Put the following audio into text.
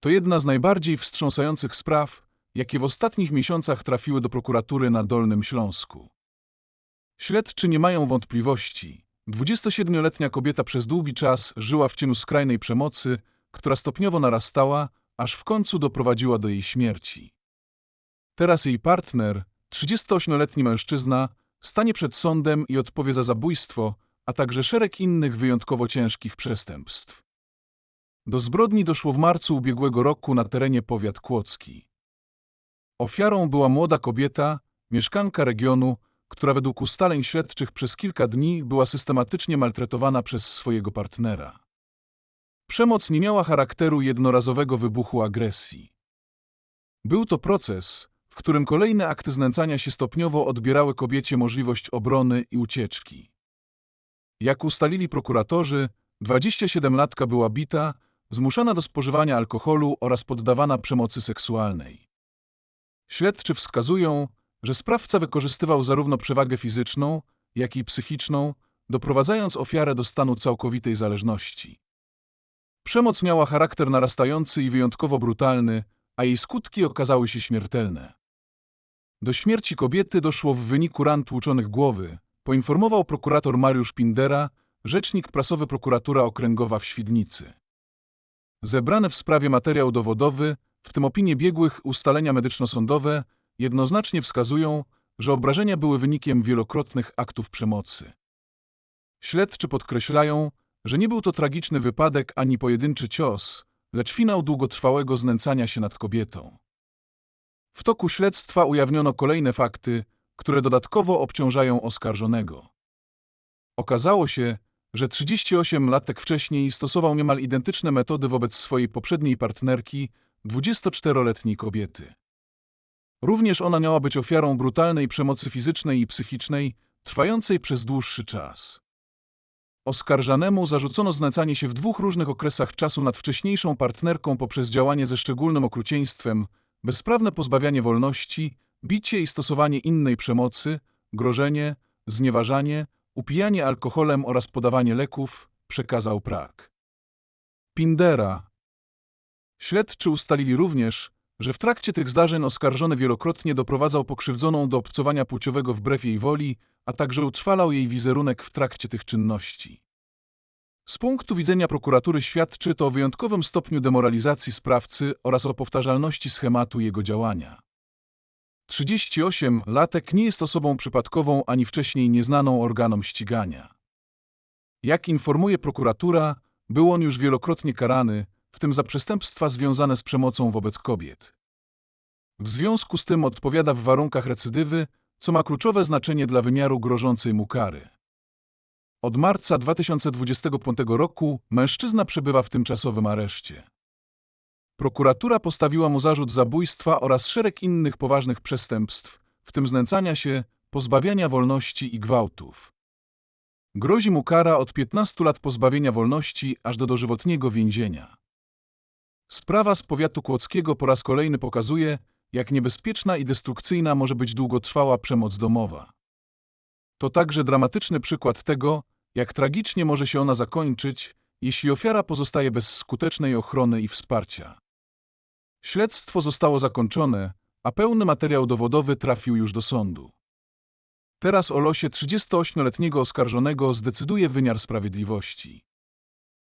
To jedna z najbardziej wstrząsających spraw, jakie w ostatnich miesiącach trafiły do prokuratury na Dolnym Śląsku. Śledczy nie mają wątpliwości. 27-letnia kobieta przez długi czas żyła w cieniu skrajnej przemocy, która stopniowo narastała, aż w końcu doprowadziła do jej śmierci. Teraz jej partner, 38-letni mężczyzna, stanie przed sądem i odpowie za zabójstwo, a także szereg innych wyjątkowo ciężkich przestępstw. Do zbrodni doszło w marcu ubiegłego roku na terenie powiat kłodzki. Ofiarą była młoda kobieta, mieszkanka regionu, która według ustaleń śledczych przez kilka dni była systematycznie maltretowana przez swojego partnera. Przemoc nie miała charakteru jednorazowego wybuchu agresji. Był to proces, w którym kolejne akty znęcania się stopniowo odbierały kobiecie możliwość obrony i ucieczki. Jak ustalili prokuratorzy, 27-latka była bita, zmuszana do spożywania alkoholu oraz poddawana przemocy seksualnej. Śledczy wskazują, że sprawca wykorzystywał zarówno przewagę fizyczną, jak i psychiczną, doprowadzając ofiarę do stanu całkowitej zależności. Przemoc miała charakter narastający i wyjątkowo brutalny, a jej skutki okazały się śmiertelne. Do śmierci kobiety doszło w wyniku ran tłuczonych głowy, poinformował prokurator Mariusz Pindera, rzecznik prasowy prokuratura okręgowa w Świdnicy. Zebrany w sprawie materiał dowodowy, w tym opinie biegłych ustalenia medyczno-sądowe, jednoznacznie wskazują, że obrażenia były wynikiem wielokrotnych aktów przemocy. Śledczy podkreślają, że nie był to tragiczny wypadek ani pojedynczy cios, lecz finał długotrwałego znęcania się nad kobietą. W toku śledztwa ujawniono kolejne fakty, które dodatkowo obciążają oskarżonego. Okazało się, że 38 latek wcześniej stosował niemal identyczne metody wobec swojej poprzedniej partnerki, 24-letniej kobiety. Również ona miała być ofiarą brutalnej przemocy fizycznej i psychicznej, trwającej przez dłuższy czas. Oskarżanemu zarzucono znęcanie się w dwóch różnych okresach czasu nad wcześniejszą partnerką poprzez działanie ze szczególnym okrucieństwem, bezprawne pozbawianie wolności, bicie i stosowanie innej przemocy, grożenie, znieważanie, upijanie alkoholem oraz podawanie leków, przekazał Prak. Pindera. Śledczy ustalili również, że w trakcie tych zdarzeń oskarżony wielokrotnie doprowadzał pokrzywdzoną do obcowania płciowego wbrew jej woli, a także utrwalał jej wizerunek w trakcie tych czynności. Z punktu widzenia prokuratury świadczy to o wyjątkowym stopniu demoralizacji sprawcy oraz o powtarzalności schematu jego działania. 38 latek nie jest osobą przypadkową ani wcześniej nieznaną organom ścigania. Jak informuje prokuratura, był on już wielokrotnie karany, w tym za przestępstwa związane z przemocą wobec kobiet. W związku z tym odpowiada w warunkach recydywy, co ma kluczowe znaczenie dla wymiaru grożącej mu kary. Od marca 2025 roku mężczyzna przebywa w tymczasowym areszcie. Prokuratura postawiła mu zarzut zabójstwa oraz szereg innych poważnych przestępstw, w tym znęcania się, pozbawiania wolności i gwałtów. Grozi mu kara od 15 lat pozbawienia wolności aż do dożywotniego więzienia. Sprawa z powiatu kłodzkiego po raz kolejny pokazuje, jak niebezpieczna i destrukcyjna może być długotrwała przemoc domowa. To także dramatyczny przykład tego, jak tragicznie może się ona zakończyć, jeśli ofiara pozostaje bez skutecznej ochrony i wsparcia. Śledztwo zostało zakończone, a pełny materiał dowodowy trafił już do sądu. Teraz o losie 38-letniego oskarżonego zdecyduje wymiar sprawiedliwości.